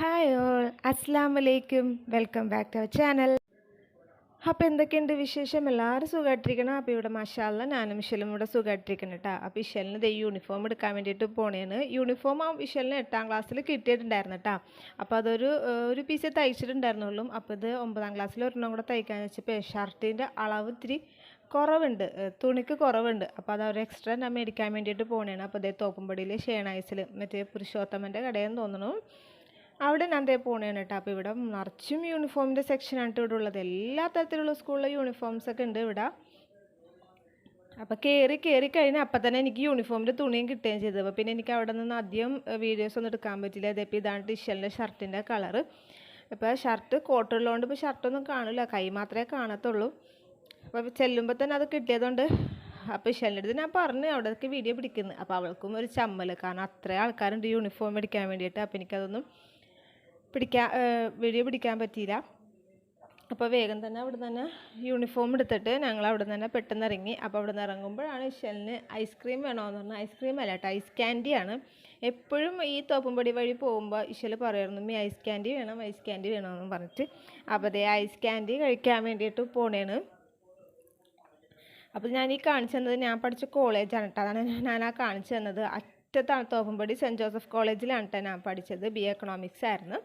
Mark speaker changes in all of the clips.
Speaker 1: Hi all അസ്സാം വലൈക്കും welcome back to our channel അപ്പോൾ എന്തൊക്കെയുണ്ട് വിശേഷം? എല്ലാവരും സുഖമായിട്ടിരിക്കണം അപ്പോൾ ഇവിടെ മഷാല്ല ഞാനും വിശലും ഇവിടെ സുഖമായിട്ടിരിക്കണം കേട്ടോ അപ്പോൾ ഇഷലിന് ദേ യൂണിഫോം എടുക്കാൻ വേണ്ടിയിട്ട് പോണേന്ന്. യൂണിഫോം ആ വിഷലിന് എട്ടാം ക്ലാസ്സിൽ കിട്ടിയിട്ടുണ്ടായിരുന്നു കേട്ടോ അപ്പോൾ അതൊരു ഒരു പീസ് തയ്ച്ചിട്ടുണ്ടായിരുന്നുള്ളൂ. അപ്പോൾ ഇത് ഒമ്പതാം ക്ലാസ്സിൽ ഒരെണ്ണം കൂടെ തയ്ക്കാൻ വെച്ചപ്പോൾ ഷർട്ടിന്റെ അളവ് ഇത്തിരി കുറവുണ്ട്. തുണിക്ക് കുറവുണ്ട്. അപ്പോൾ അത് അവർ എക്സ്ട്രാ ഞാൻ മേടിക്കാൻ വേണ്ടിയിട്ട് പോണേണ് അപ്പോൾ അതേ തോപ്പുംപടിയിൽ ഷേണൈസിൽ മറ്റേ പുരുഷോത്തമന്റെ കടയെന്ന് തോന്നുന്നു അവിടെ ഞാൻ ദേ പോണേണ് കേട്ടോ അപ്പോൾ ഇവിടെ നിറച്ചും യൂണിഫോമിന്റെ സെക്ഷനാണ് ഇവിടെ ഉള്ളത്. എല്ലാ തരത്തിലുള്ള സ്കൂളിലെ യൂണിഫോംസ് ഒക്കെ ഉണ്ട് ഇവിടെ. അപ്പോൾ കയറി കയറി കഴിഞ്ഞാൽ അപ്പം തന്നെ എനിക്ക് യൂണിഫോമിന്റെ തുണിയും കിട്ടുകയും ചെയ്തത് അപ്പോൾ പിന്നെ എനിക്ക് അവിടെ നിന്ന് അധികം വീഡിയോസ് ഒന്നും എടുക്കാൻ പറ്റില്ല. അതേപ്പോൾ ഇതാണ് ടിഷലിന്റെ ഷർട്ടിന്റെ കളറ് ഇപ്പോൾ ഷർട്ട് കോട്ടുള്ളതുകൊണ്ട് ഇപ്പോൾ ഷർട്ടൊന്നും കാണില്ല. കൈ മാത്രമേ കാണത്തുള്ളൂ. അപ്പോൾ ചെല്ലുമ്പോൾ തന്നെ അത് കിട്ടിയതുകൊണ്ട് അപ്പോൾ ഇഷലിന്റെ അടുത്ത് ഞാൻ പറഞ്ഞു അവിടേക്ക് വീഡിയോ പിടിക്കുന്നത് അപ്പോൾ അവൾക്കും ഒരു ചമ്മൽ കാരണം അത്രയും ആൾക്കാരുണ്ട് യൂണിഫോം മേടിക്കാൻ വേണ്ടിയിട്ട്. അപ്പോൾ എനിക്കതൊന്നും പിടിക്കാൻ വീഡിയോ പിടിക്കാൻ പറ്റിയില്ല. അപ്പോൾ വേഗം തന്നെ അവിടെ തന്നെ യൂണിഫോം എടുത്തിട്ട് ഞങ്ങൾ അവിടെ തന്നെ പെട്ടെന്ന് ഇറങ്ങി. അപ്പോൾ അവിടെ നിന്ന് ഇറങ്ങുമ്പോഴാണ് ഇഷലിന് ഐസ്ക്രീം വേണമെന്ന് പറഞ്ഞാൽ ഐസ്ക്രീം അല്ല കേട്ടോ ഐസ് ക്യാൻഡിയാണ് എപ്പോഴും ഈ തോപ്പുംപടി വഴി പോകുമ്പോൾ ഇഷൽ പറയായിരുന്നു മീ ഐസ് ക്യാൻഡി വേണം ഐസ് ക്യാൻഡി വേണമെന്ന് പറഞ്ഞിട്ട്. അപ്പോൾ അതേ ഐസ് ക്യാൻഡി കഴിക്കാൻ വേണ്ടിയിട്ട് പോണേണ്. അപ്പോൾ ഞാൻ ഈ കാണിച്ചു തന്നത് ഞാൻ പഠിച്ച കോളേജാണ് കേട്ടോ. അതാണ് ഞാൻ ആ കാണിച്ചു തന്നത്. അറ്റത്താണ് തോപ്പുംപടി സെന്റ് ജോസഫ് കോളേജിലാണ് കേട്ടോ ഞാൻ പഠിച്ചത്. ബി എക്കണോമിക്സ് ആയിരുന്നു.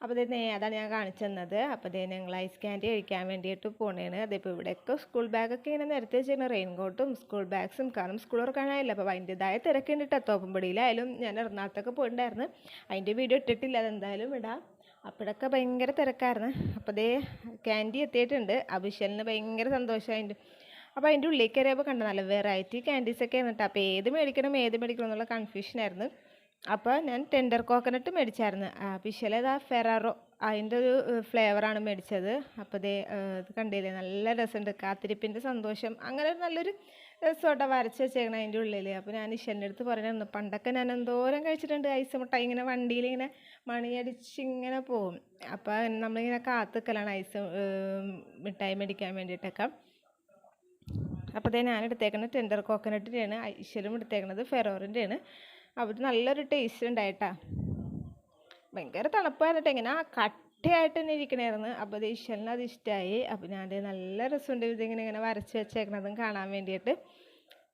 Speaker 1: അപ്പോൾ ഇതിനെ അതാണ് ഞാൻ കാണിച്ചു തന്നത് അപ്പോൾ ഇതേ ഞങ്ങൾ ഐസ് ക്യാൻഡി കഴിക്കാൻ വേണ്ടിയിട്ട് പോണേണ്. അതിപ്പോൾ ഇവിടെയൊക്കെ സ്കൂൾ ബാഗൊക്കെ ഇങ്ങനെ നേരത്തെ ചെയ്യുന്ന റെയിൻകോട്ടും സ്കൂൾ ബാഗ്സും കാരണം സ്കൂൾ തുറക്കാനായില്ല അപ്പോൾ അതിന്റെതായ തിരക്കുണ്ട് കേട്ടോ തോപ്പുംപടിയിലായാലും ഞാൻ എറണാകുളത്തൊക്കെ പോയിട്ടുണ്ടായിരുന്നു അതിന്റെ വീഡിയോ ഇട്ടിട്ടില്ല അതെന്തായാലും ഇടാം അപ്പോഴൊക്കെ ഭയങ്കര തിരക്കായിരുന്നു. അപ്പോൾ ദേ ക്യാൻഡി എത്തിയിട്ടുണ്ട്. അഭിഷലിന് ഭയങ്കര സന്തോഷമായിട്ട് അപ്പോൾ അതിന്റെ ഉള്ളിലേക്ക് കയറിയപ്പോൾ കണ്ട നല്ല വെറൈറ്റി ക്യാൻഡീസൊക്കെ ആയിരുന്നു കേട്ടോ അപ്പോൾ ഏത് മേടിക്കണം ഏത് മേടിക്കണം എന്നുള്ള കൺഫ്യൂഷനായിരുന്നു അപ്പോൾ ഞാൻ ടെൻഡർ കോക്കനട്ട് മേടിച്ചായിരുന്നു. പിശല ഇതാ ഫെറാറോ അതിന്റെ ഒരു ഫ്ലേവറാണ് മേടിച്ചത്. അപ്പോൾ ദേ ഇത് കണ്ടില്ലേ? നല്ല രസമുണ്ട്. കാത്തിരിപ്പിന്റെ സന്തോഷം. അങ്ങനെ നല്ലൊരു രസമായിട്ട് വരച്ച് വെച്ചേക്കണം അതിന്റെ ഉള്ളിൽ അപ്പോൾ ഞാൻ ഇഷന്റെ അടുത്ത് പറഞ്ഞിരുന്നു പണ്ടൊക്കെ ഞാൻ എന്തോരം കഴിച്ചിട്ടുണ്ട്. ഐസ് മുട്ട ഇങ്ങനെ വണ്ടിയിൽ ഇങ്ങനെ മണിയടിച്ച് ഇങ്ങനെ പോകും അപ്പോൾ നമ്മളിങ്ങനെ കാത്തുക്കലാണ് ഐസ് മിഠായി മേടിക്കാൻ വേണ്ടിയിട്ടൊക്കെ. അപ്പോൾ ദേ ഞാൻ എടുത്തേക്കുന്നത് ടെൻഡർ കോക്കനട്ടിന്റെയാണ് ഐശ്വര്യം എടുത്തേക്കുന്നത് ഫെറോറിന്റെയാണ്. അപ്പോൾ നല്ലൊരു ടേസ്റ്റ് ഉണ്ടായിട്ടാ ഭയങ്കര തണുപ്പായിരുന്നു ഇങ്ങനെ ആ കട്ടയായിട്ട് തന്നെ ഇരിക്കണമായിരുന്നു അപ്പോൾ അത് ഈശ്വരന് അത് ഇഷ്ടമായി അപ്പോൾ ഞാൻ നല്ല രസമുണ്ട് ഇതിങ്ങനെ ഇങ്ങനെ വരച്ച് വെച്ചേക്കണതും കാണാൻ വേണ്ടിയിട്ട്.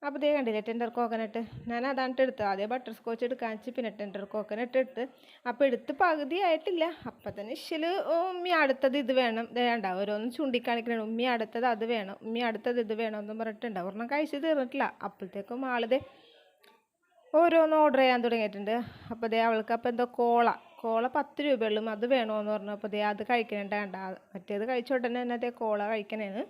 Speaker 1: അപ്പോൾ ദേ കണ്ടില്ലേ ടെൻഡർ കോക്കനട്ട് ഞാൻ അതാണ് എടുത്തത്. ആദ്യം ബട്ടർ സ്കോച്ച് എടുക്കാൻ വെച്ച് പിന്നെ ടെൻഡർ കോക്കനട്ട് എടുത്ത്. അപ്പോൾ എടുത്ത് പകുതി ആയിട്ടില്ല. അപ്പം തന്നെ ഇഷ്യൽ ഉമ്മി അടുത്തത് ഇത് വേണം. വേണ്ട ഓരോന്ന് ചൂണ്ടിക്കാണിക്കണം ഉമ്മി അടുത്തത് അത് വേണം. ഉമ്മി അടുത്തത് ഇത് വേണം എന്നും പറഞ്ഞിട്ടുണ്ട് ഒരെണ്ണം കഴിച്ച് തീർന്നിട്ടില്ല. അപ്പോഴത്തേക്കും ആളിത് ഓരോന്ന് ഓർഡർ ചെയ്യാൻ തുടങ്ങിയിട്ടുണ്ട്. അപ്പോൾ ദേ അവൾക്ക് അപ്പോൾ എന്തോ കോള. കോള പത്ത് രൂപയുള്ളൂ. അത് വേണമെന്ന് പറഞ്ഞു. അപ്പോൾ ദേ അത് കഴിക്കണേണ്ട വേണ്ട മറ്റേത് കഴിച്ച ഉടനെ തന്നെ അതേ കോള കഴിക്കണേന്ന്.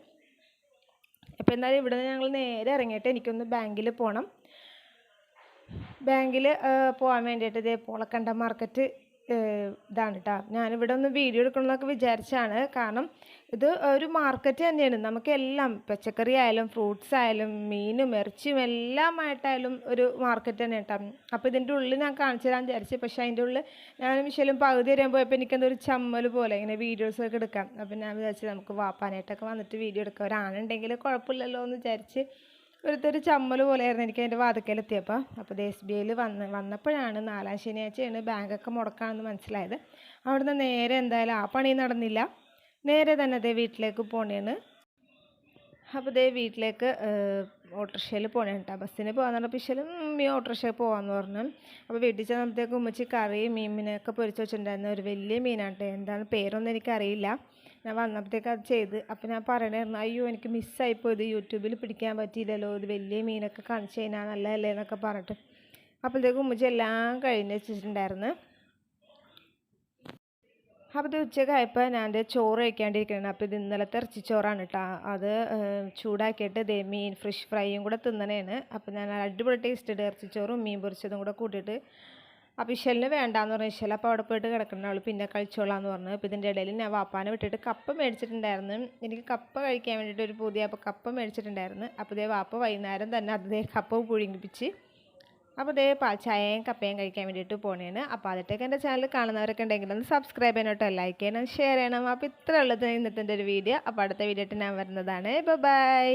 Speaker 1: അപ്പോൾ എന്തായാലും ഇവിടെ നിന്ന് ഞങ്ങൾ നേരെ ഇറങ്ങിയിട്ട് എനിക്കൊന്ന് ബാങ്കിൽ പോകണം ബാങ്കിൽ പോകാൻ വേണ്ടിയിട്ട് ഇതേ പോളക്കണ്ട മാർക്കറ്റ് ഇതാണ് കേട്ടോ ഞാനിവിടെ ഒന്ന് വീഡിയോ എടുക്കണമെന്നൊക്കെ വിചാരിച്ചാണ്. കാരണം ഇത് ഒരു മാർക്കറ്റ് തന്നെയാണ്. നമുക്ക് എല്ലാം പച്ചക്കറി ആയാലും ഫ്രൂട്ട്സ് ആയാലും മീനും ഇറച്ചിയും എല്ലാമായിട്ടായാലും ഒരു മാർക്കറ്റ് തന്നെ കേട്ടോ അപ്പോൾ ഇതിന്റെ ഉള്ളിൽ ഞാൻ കാണിച്ചു തരാൻ വിചാരിച്ചു. പക്ഷേ അതിന്റെ ഉള്ളിൽ ഞാനും മിഷലും പകുതി വരാൻ പോയപ്പോൾ എനിക്കെന്തോ ഒരു ചമ്മൽ പോലെ ഇങ്ങനെ വീഡിയോസൊക്കെ എടുക്കാം. അപ്പോൾ ഞാൻ വിചാരിച്ചു നമുക്ക് വാപ്പാനായിട്ടൊക്കെ വന്നിട്ട് വീഡിയോ എടുക്കാം. ഒരാണുണ്ടെങ്കിൽ കുഴപ്പമില്ലല്ലോ എന്ന് വിചാരിച്ച് ഒരുത്തൊരു ചമ്മൽ പോലെയായിരുന്നു എനിക്ക് അതിന്റെ വാതിക്കലെത്തിയപ്പോൾ അപ്പോൾ എസ് ബി ഐയിൽ വന്ന് വന്നപ്പോഴാണ് നാലാം ശനിയാഴ്ചയാണ് ബാങ്കൊക്കെ മുടക്കാണെന്ന് മനസ്സിലായത്. അവിടുന്ന് നേരെ എന്തായാലും ആ പണി നടന്നില്ല. നേരെ തന്നെ അതേ വീട്ടിലേക്ക് പോണേണ് അപ്പോൾ ദേ വീട്ടിലേക്ക് ഓട്ടോറിക്ഷയിൽ പോകണേ കേട്ടോ. ബസ്സിന് പോകാൻ പറഞ്ഞപ്പോൾ ഇശലും ഈ ഓട്ടോറിക്ഷയിൽ പോകാമെന്ന് പറഞ്ഞു. അപ്പോൾ വീട്ടിൽ ചെന്നപ്പോഴത്തേക്ക് ഉമ്മച്ചി കറി മീനൊക്കെ പൊരിച്ച് വെച്ചിട്ടുണ്ടായിരുന്നു ഒരു വലിയ മീനാട്ടെ എന്താണ് പേരൊന്നും എനിക്കറിയില്ല. ഞാൻ വന്നപ്പോഴത്തേക്ക് അത് ചെയ്ത്. അപ്പോൾ ഞാൻ പറയണായിരുന്നു അയ്യോ എനിക്ക് മിസ്സായിപ്പോയത് യൂട്യൂബിൽ പിടിക്കാൻ പറ്റിയില്ലല്ലോ. ഇത് വലിയ മീനൊക്കെ കാണിച്ചു കഴിഞ്ഞാൽ നല്ലതല്ലേ എന്നൊക്കെ പറഞ്ഞിട്ട്. അപ്പോഴത്തേക്ക് ഉമ്മച്ചി എല്ലാം കഴിഞ്ഞ് വെച്ചിട്ടുണ്ടായിരുന്നു. അപ്പോൾ ഇത് ഉച്ചക്കായപ്പോൾ ഞാൻ എന്റെ ചോറ് കഴിക്കാണ്ടിരിക്കണം. അപ്പോൾ ഇത് ഇന്നലത്തെ ഇറച്ചിച്ചോറാണ് കേട്ടോ അത് ചൂടാക്കിയിട്ട് ദേ മീൻ ഫ്രഷ് ഫ്രൈയും കൂടെ തിന്നണേണ്. അപ്പോൾ ഞാൻ അടിപൊളി ടേസ്റ്റ് ഇട്ട് ഇറച്ചിച്ചോറും മീൻ പൊരിച്ചതും കൂടെ കൂട്ടിയിട്ട് അപ്പോൾ വേണ്ട വേണ്ടാന്ന് പറഞ്ഞു. ഇഷല അപ്പോൾ അവിടെ പോയിട്ട് കിടക്കണം. അവൾ പിന്നെ കഴിച്ചോളാന്ന് പറഞ്ഞു. അപ്പോൾ ഇതിന്റെ ഇടയിൽ ഞാൻ വാപ്പാനെ വിട്ടിട്ട് കപ്പ മേടിച്ചിട്ടുണ്ടായിരുന്നു. എനിക്ക് കപ്പ കഴിക്കാൻ വേണ്ടിയിട്ട് ഒരു പുതിയ. അപ്പോൾ കപ്പ മേടിച്ചിട്ടുണ്ടായിരുന്നു. അപ്പോൾ ഇതേ വാപ്പ വൈകുന്നേരം തന്നെ അതേ കപ്പ പുഴുങ്ങിപ്പിച്ച് അപ്പോൾ ഇതേ ചായയും കപ്പയും കഴിക്കാൻ വേണ്ടിയിട്ട് പോണേണ്. അപ്പോൾ അതിട്ടൊക്കെ എന്റെ ചാനൽ കാണുന്നവരൊക്കെ ഉണ്ടെങ്കിൽ ഒന്ന് സബ്സ്ക്രൈബ് ചെയ്യണോട്ടോ ലൈക്ക് ചെയ്യണം ഷെയർ ചെയ്യണം. അപ്പോൾ ഇത്ര ഉള്ളത് ഇന്നത്തെ ഒരു വീഡിയോ അപ്പോൾ അടുത്ത വീഡിയോ ഞാൻ വരുന്നതാണ്. ബൈ